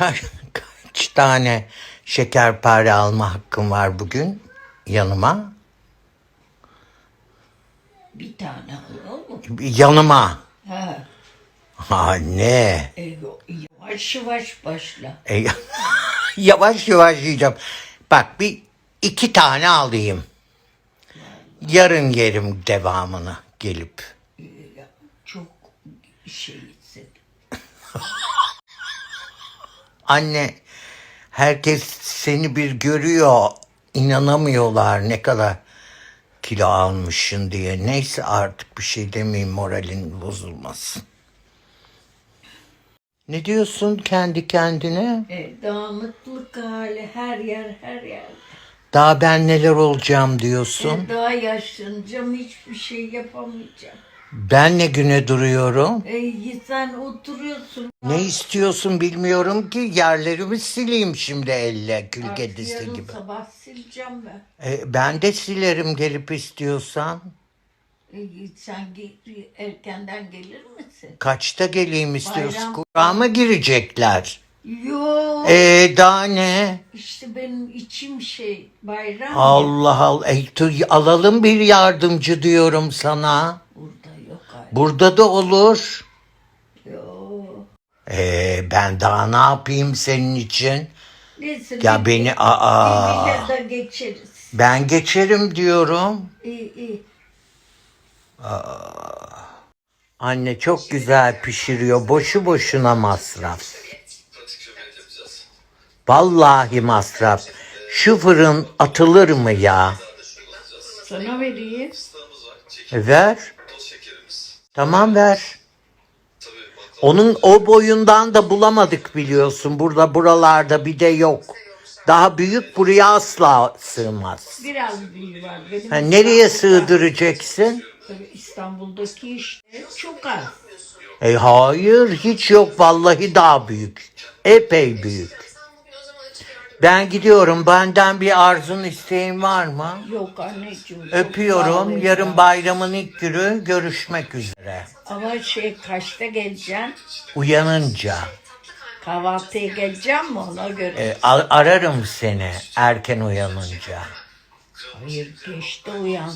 Kaç, kaç tane şekerpare alma hakkım var bugün yanıma? Bir tane alalım mı? Yanıma. Ha. Anne. E, yavaş yavaş başla. E, yavaş yavaş yiyeceğim. Bak bir iki tane alayım. Yarın yerim devamını gelip. Çok şeysin. Anne herkes seni bir görüyor. inanamıyorlar ne kadar kilo almışsın diye. Neyse artık bir şey demeyeyim moralin bozulmasın. Ne diyorsun kendi kendine? E, dağınıklık hali her yer her yer. Daha ben neler olacağım diyorsun. E, daha yaşlanacağım hiçbir şey yapamayacağım. Ben ne güne duruyorum? E, sen oturuyorsun. Ne istiyorsun bilmiyorum ki yerlerimi sileyim şimdi elle kül Artık kedisi yarın gibi. sabah sileceğim ben. E, ben de silerim gelip istiyorsan. E, sen ge- erkenden gelir misin? Kaçta geleyim istiyorsun? Bayram- Kur'an'a girecekler. Yok. E daha ne? İşte benim içim şey bayram. Allah Allah. E, tu- alalım bir yardımcı diyorum sana. Burada da olur. Yok. E, ben daha ne yapayım senin için? Neyse. Ya bir- beni aa. Bir de geçeriz. Ben geçerim diyorum. İyi iyi. Anne çok güzel pişiriyor. Boşu boşuna masraf. Vallahi masraf. Şu fırın atılır mı ya? Sana vereyim. Ver. Tamam ver. Onun o boyundan da bulamadık biliyorsun. Burada buralarda bir de yok. Daha büyük buraya asla sığmaz. Biraz büyüğü var. Benim Ha, nereye İstanbul'da- sığdıracaksın? Tabii İstanbul'daki işte çok az. E hayır hiç yok vallahi daha büyük. Epey büyük. Ben gidiyorum. Benden bir arzun isteğin var mı? Yok anneciğim. çok Öpüyorum. pahalı Yarın ya. bayramın ilk günü görüşmek üzere. Ama şey kaçta geleceksin? Uyanınca Kahvaltıya geleceğim mi ona göre? e, a- ararım seni erken uyanınca. Hayır geçte uyan.